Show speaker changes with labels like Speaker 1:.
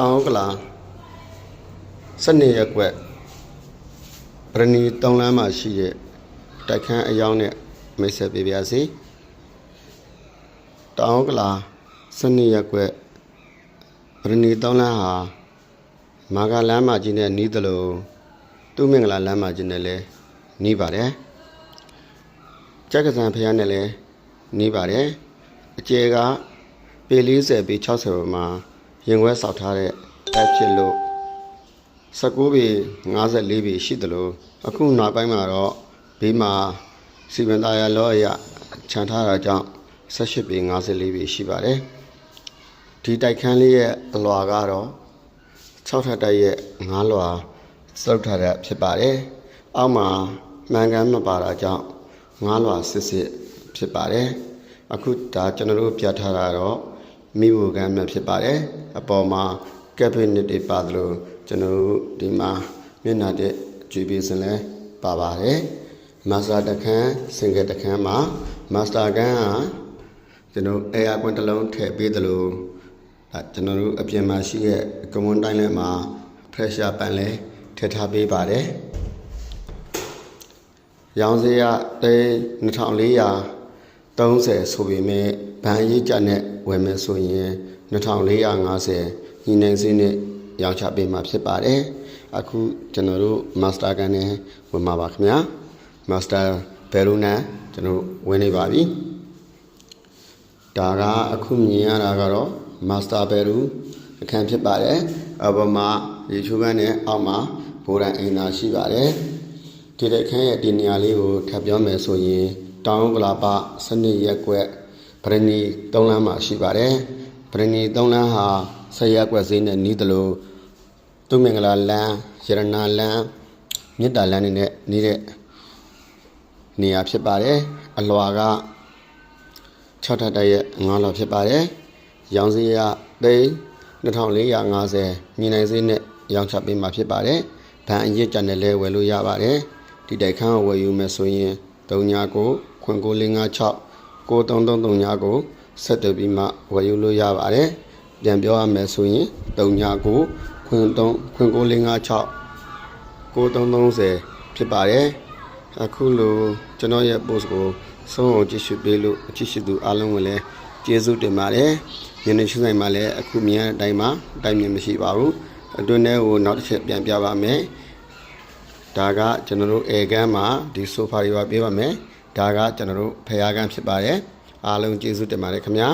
Speaker 1: တောင်ဥက္ကလာ12ရက်ကွက်ပရဏီတောင်လမ်းမှာရှိတဲ့တိုက်ခန်းအယောင်နဲ့မိတ်ဆက်ပေးပါစီတောင်ဥက္ကလာ12ရက်ကွက်ပရဏီတောင်လမ်းဟာမာဂလမ်းမကြီးနဲ့နီးတယ်လို့သူ့မင်္ဂလာလမ်းမကြီးနဲ့လည်းနီးပါတယ်ကြက်ကစံဖျားနဲ့လည်းနီးပါတယ်အကျယ်ကပေ40ပေ60ပေါ်မှာ ရင်ခွဲဆောက်ထားတဲ့တိုက်ဖြစ်လို့19ပေ54ပေရှိတယ်လို့အခုနောက်ပိုင်းမှာတော့ဘေးမှာစီမံသားရလောအရခြံထားတာကြောင့်18ပေ54ပေရှိပါတယ်ဒီတိုက်ခန်းလေးရဲ့အလွာကတော့6ထပ်တိုက်ရဲ့9လွာစုပ်ထားတာဖြစ်ပါတယ်အောက်မှာမှန်ကန်မပါတာကြောင့်9လွာစစ်စစ်ဖြစ်ပါတယ်အခုဒါကျွန်တော်တို့ပြထားတာတော့ မိဘကမ်းမှဖြစ်ပါတယ်အပေါ်မှာကက်ဘိနစ်တွေပါသလိုကျွန်တော်တို့ဒီမှာမျက်နှာတဲ့ကြွေးပေးစင်လဲပါပါတယ်မာစတာတခန်းစင်ကတခန်းမှာမာစတာကန်းကကျွန်တော်အေယာကွန်တစ်လုံးထည့်ပေးသလိုဒါကျွန်တော်တို့အပြင်မှာရှိတဲ့ကမွန်တိုင်းလဲမှာ pressure ပန်လဲထည့်ထားပေးပါတယ်ရောင်းစရသိ န်း2430ဆိုပေမဲ့ဗန်ရေးကြနဲ့ဝယ်မယ်ဆိုရင်2450ညီနိုင်စင်းနဲ့ရောင်းချပေးမှာဖြစ်ပါတယ်အခုကျွန်တော်တို့ master ကန်နဲ့ဝင်မှာပါခင်ဗျာ master ဘယ်လိုနဲ့ကျွန်တော်ဝင်နေပါပြီဒါကအခုမြင်ရတာကတော့ master ဘယ်လိုအခန်းဖြစ်ပါတယ်အပေါ်မှာရေချိုးကန်းနဲ့အောက်မှာဘိုးရန်အိမ်သာရှိပါတယ်ဒီတဲ့ခန်းရဲ့ဒီနေရာလေးကိုထပ်ပြောမယ်ဆိုရင် တောင်ကလာပစနစ်ရက်ကွက်ဗရဏီ၃လမ်းမှာရှိပါတယ်ဗရဏီ၃လမ်းဟာဆက်ရက်ကွက်ဈေးနဲ့နီးတယ်လို့သူမင်္ဂလာလမ်းရတနာလမ်းမြစ်တာလမ်းတွေနဲ့နီးတဲ့နေရာဖြစ်ပါတယ်အလွာက6ထပ်တိုက်ရဲ့9လောဖြစ်ပါတယ်ရောင်စည်းရသိန်း2450မြင်နိုင်စည်းနဲ့ရောင်းချပေးမှာဖြစ်ပါတယ်ဗန်အရစ်ကြနဲ့လဲဝယ်လို့ရပါတယ်ဒီတိုက်ခန်းကိုဝယ်ယူမယ်ဆိုရင် 39ခွန်9556 9333ကိုဆက်သွယ်ပြီးမှဝယ်ယူလို့ရပါတယ်ပြန်ပြောရမယ်ဆိုရင်39ခွန်3ခွန်9556 9330ဖြစ်ပါတယ်အခုလိုကျွန်တော်ရဲ့ post ကိုဆုံးအောင်ကြည့်ရှုပေးလို့ကြည့်ရှုသူအားလုံးကိုလည်းကျေးဇူးတင်ပါတယ်ညနေရှုဆိုင်မှာလည်းအခုမြင်ရတဲ့အတိုင်းမှာအတိုင်းမြင်မရှိပါဘူးအတွင်းထဲကိုနောက်တစ်ချက်ပြန်ပြပါမယ် ဒါကကျွန်တော်တို့အေကန်းမှာဒီဆိုဖာတွေပါပေးပါမယ်ဒါကကျွန်တော်တို့ဖျားကန်းဖြစ်ပါတယ်အားလုံးကျေးဇူးတင်ပါတယ်ခင်ဗျာ